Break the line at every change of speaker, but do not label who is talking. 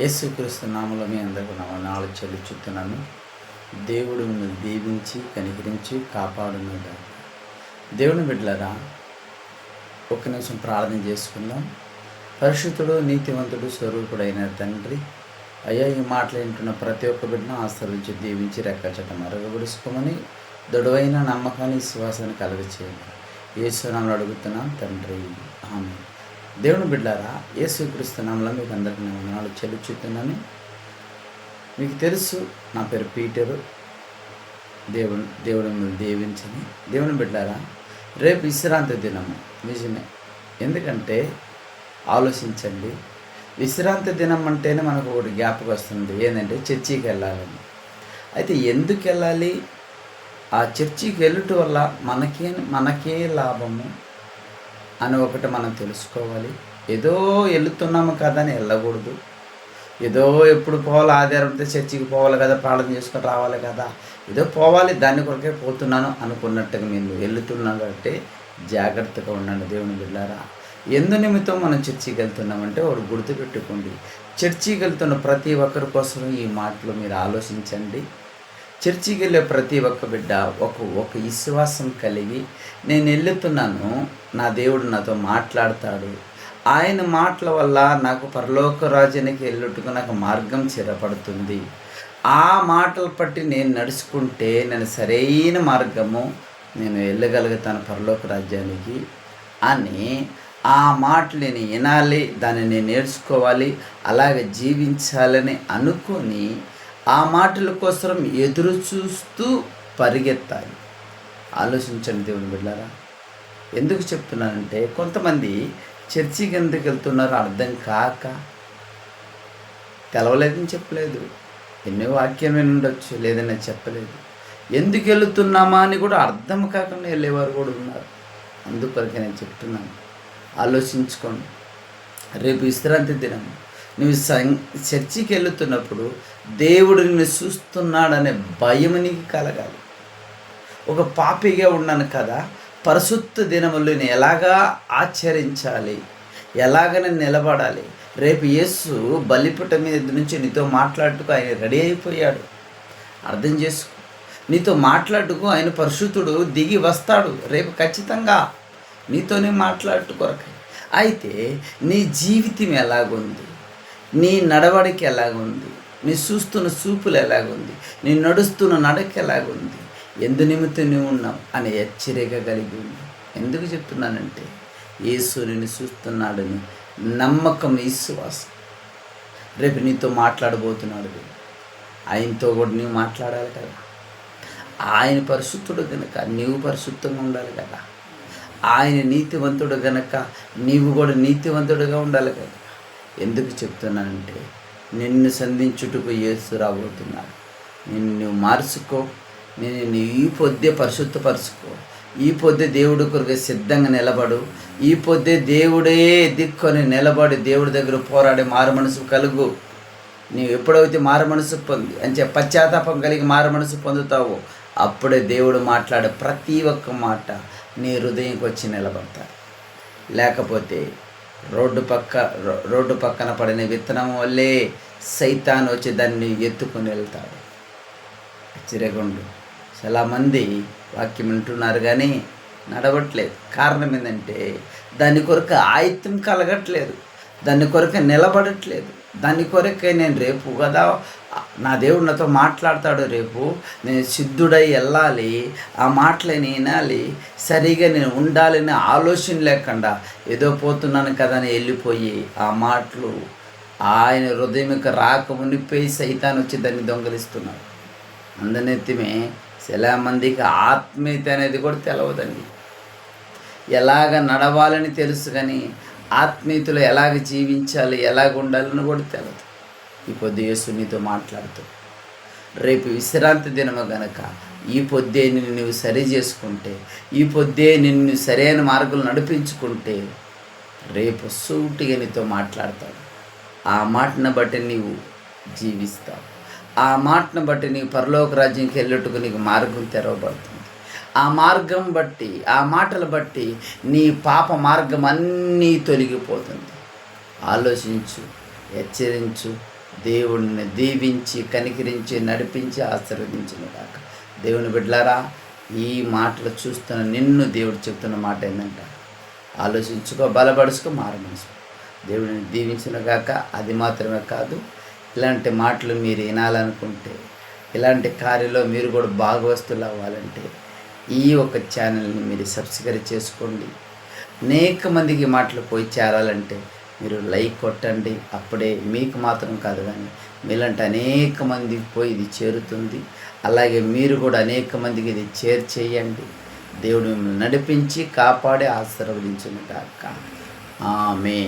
యేసుక్రీస్తు నామంలో మీ అందరికీ నవనాలు వందనాలు దేవుడు మిమ్మల్ని దీవించి కనికరించి కాపాడును దేవుని బిడ్డలరా ఒక్క నిమిషం ప్రార్థన చేసుకుందాం. పరిశుద్ధుడు నీతివంతుడు స్వరూపుడైన తండ్రి అయ్యా ఈ మాటలు వింటున్న ప్రతి ఒక్క బిడ్డను ఆశ్రయించి దీవించి రెక్కచట మరగబడుచుకోమని దృఢవైన నమ్మకాన్ని విశ్వాసాన్ని కలుగ చేయండి ఏసునామలు అడుగుతున్నాం తండ్రి. ఆమె దేవుని బిడ్డారా యేసుక్రీస్తు నామలో మీకు అందరికీ నేను వందనాలు చెల్లించుతున్నాను. మీకు తెలుసు నా పేరు పీటరు. దేవుని దేవుడు మిమ్మల్ని దీవించని దేవుని బిడ్డారా రేపు విశ్రాంతి దినము. నిజమే. ఎందుకంటే ఆలోచించండి. విశ్రాంతి దినం అంటేనే మనకు ఒకటి జ్ఞాపకం వస్తుంది. ఏంటంటే చర్చికి వెళ్ళాలని. అయితే ఎందుకు వెళ్ళాలి? ఆ చర్చికి వెళ్ళటం వల్ల మనకే మనకే లాభము? అని ఒకటి మనం తెలుసుకోవాలి. ఏదో వెళుతున్నాము కదా అని వెళ్ళకూడదు ఏదో ఎప్పుడు పోవాలి ఆధారంతో చర్చికి పోవాలి కదా ప్రార్థన చేసుకొని రావాలి కదా. ఏదో పోవాలి దాని కొరకే పోతున్నాను అనుకున్నట్టుగా మీరు వెళ్తున్నాను అంటే జాగ్రత్తగా ఉండండి దేవుని బిడ్డారా. ఎందు నిమిత్తం మనం చర్చికి వెళ్తున్నామంటే వాడు గుర్తుపెట్టుకోండి. చర్చికి వెళ్తున్న ప్రతి ఒక్కరి కోసం ఈ మాటలు మీరు ఆలోచించండి. చర్చికి వెళ్ళే ప్రతి ఒక్క బిడ్డ ఒక ఒక విశ్వాసం కలిగి నేను వెళ్తున్నాను నా దేవుడు నాతో మాట్లాడతాడు. ఆయన మాటల వల్ల నాకు పరలోక రాజ్యానికి వెళ్ళుటకు నాకు మార్గం చిరపడుతుంది ఆ మాటలు పట్టి నేను నడుచుకుంటే నేను సరైన మార్గము నేను వెళ్ళగలుగుతాను పరలోక రాజ్యానికి అని ఆ మాటలు నేను వినాలి దాన్ని నేను నేర్చుకోవాలి అలాగే జీవించాలని అనుకొని ఆ మాటల కోసం ఎదురు చూస్తూ పరిగెత్తాలి. ఆలోచించండి దేవుని బిడ్డారా ఎందుకు చెప్తున్నానంటే కొంతమంది చర్చికి ఎందుకు వెళ్తున్నారో అర్థం కాక తెలవలేదని చెప్పలేదు. ఎన్నో వాక్యం ఉండొచ్చు లేదని చెప్పలేదు. ఎందుకు వెళుతున్నామా అని కూడా అర్థం కాకుండా వెళ్ళేవారు కూడా ఉన్నారు. అందుకొరకే నేను చెప్తున్నాను. ఆలోచించుకోండి. రేపు విశ్రాంతి దినం నువ్వు సం చర్చికి వెళుతున్నప్పుడు దేవుడు నిన్ను చూస్తున్నాడనే భయం నీకు కలగాలి. ఒక పాపిగా ఉన్నాను కదా పరిశుద్ధ దినములు నేను ఎలాగా ఆచరించాలి? ఎలాగ నేను నిలబడాలి? రేపు యేసు బలిపుట మీద నుంచి నీతో మాట్లాడుటకు ఆయన రెడీ అయిపోయాడు. అర్థం చేసుకో. నీతో మాట్లాడుకు ఆయన పరిశుద్ధుడు దిగి వస్తాడు రేపు ఖచ్చితంగా. నీతోనే మాట్లాడుకోరక అయితే నీ జీవితం ఎలాగుంది? నీ నడవడికి ఎలాగుంది? నీ చూస్తున్న చూపులు ఎలాగుంది? నీ నడుస్తున్న నడక ఎలాగుంది? ఎందు నిమిత్తం నువ్వు ఉన్నావు అనే హెచ్చరిక కలిగి ఉంది ఎందుకు చెప్తున్నానంటే యేసు చూస్తున్నాడని నమ్మకం విశ్వాసం రేపు నీతో మాట్లాడబోతున్నాడు ఆయనతో కూడా నీవు మాట్లాడాలి కదా. ఆయన పరిశుద్ధుడు కనుక నీవు పరిశుద్ధంగా ఉండాలి కదా. ఆయన నీతివంతుడు కనుక నీవు కూడా నీతివంతుడుగా ఉండాలి కదా. ఎందుకు చెప్తున్నానంటే నిన్ను సంధించుటకు యేసు రాబోతున్నాడు. నిన్ను మార్చుకో నేను ఈ పొద్దే పరిశుద్ధపరచుకో. ఈ పొద్దే దేవుడి కొరకు సిద్ధంగా నిలబడు. ఈ పొద్దే దేవుడే దిక్కొని నిలబడి దేవుడి దగ్గర పోరాడే మారు మనసు కలుగు. నీవు ఎప్పుడైతే మారు మనసు పొంది అంటే పశ్చాత్తాపం కలిగి మారు మనసు పొందుతావో అప్పుడే దేవుడు మాట్లాడే ప్రతి ఒక్క మాట నీ హృదయంకి వచ్చి నిలబడతాడు. లేకపోతే రోడ్డు పక్క రో- రోడ్డు పక్కన పడిన విత్తనం వల్లే సైతాన్ వచ్చి దాన్ని ఎత్తుకొని వెళ్తాడు. చిరగుండు. చాలామంది వాక్యం వింటున్నారు కానీ నడవట్లేదు. కారణం ఏంటంటే దాని కొరకు ఆయుత్తం కలగట్లేదు. దాని కొరకు నిలబడట్లేదు. దాని కొరకే నేను రేపు కదా నా దేవుడు నాతో మాట్లాడతాడు రేపు. నేను సిద్ధుడై వెళ్ళాలి ఆ మాటలు వినాలి సరిగా నేను ఉండాలని ఆలోచన లేకుండా ఏదో పోతున్నాను కదా అని వెళ్ళిపోయి ఆ మాటలు ఆయన హృదయంకి రాక మునిపోయి సైతాన్ని వచ్చి దాన్ని దొంగలిస్తున్నాడు. అందనెత్తిమే చాలా మందికి ఆత్మీయత అనేది కూడా తెలవదండి. ఎలాగ నడవాలని తెలుసు కానీ ఆత్మీయతలో ఎలాగ జీవించాలి ఎలాగ ఉండాలని కూడా తెలియదు ఈ పొద్దు యేసు నీతో మాట్లాడుతూ రేపు విశ్రాంతి దినము గనక ఈ పొద్దే నిన్ను నువ్వు సరి చేసుకుంటే ఈ పొద్దే నిన్ను సరైన మార్గంలో నడిపించుకుంటే రేపు సూటిగా నీతో మాట్లాడతాడు ఆ మాటను బట్టి నీవు జీవిస్తావు. ఆ మాటను బట్టి నీవు పరలోక రాజ్యంకి వెళ్ళేట్టుకు నీకు మార్గం తెరవబడుతుంది. ఆ మార్గం బట్టి ఆ మాటలు బట్టి నీ పాప మార్గం అన్నీ తొలగిపోతుంది. ఆలోచించు హెచ్చరించు దేవుడిని దీవించి కనికరించి నడిపించి ఆశీర్వదించిన కాక దేవుని బిడ్డలారా ఈ మాటలు చూస్తున్న నిన్ను దేవుడు చెప్తున్న మాట ఏంటంట ఆలోచించుకో బలపడుచుకో మారు మనసు దేవుడిని దీవించిన కాక అది మాత్రమే కాదు ఇలాంటి మాటలు మీరు వినాలనుకుంటే ఇలాంటి కార్యలో మీరు కూడా భాగవస్తులు అవ్వాలంటే ఈ ఒక ఛానల్ని మీరు సబ్స్క్రైబ్ చేసుకోండి. అనేక మందికి మాటలు పోయి చేరాలంటే మీరు లైక్ కొట్టండి. అప్పుడే మీకు మాత్రం కాదు కానీ మీలాంటి అనేక మందికి పోయి ఇది చేరుతుంది. అలాగే మీరు కూడా అనేక మందికి ఇది చేర్ చేయండి. దేవుడు మిమ్మల్ని నడిపించి కాపాడి ఆశీర్వదించిన కాక ఆమె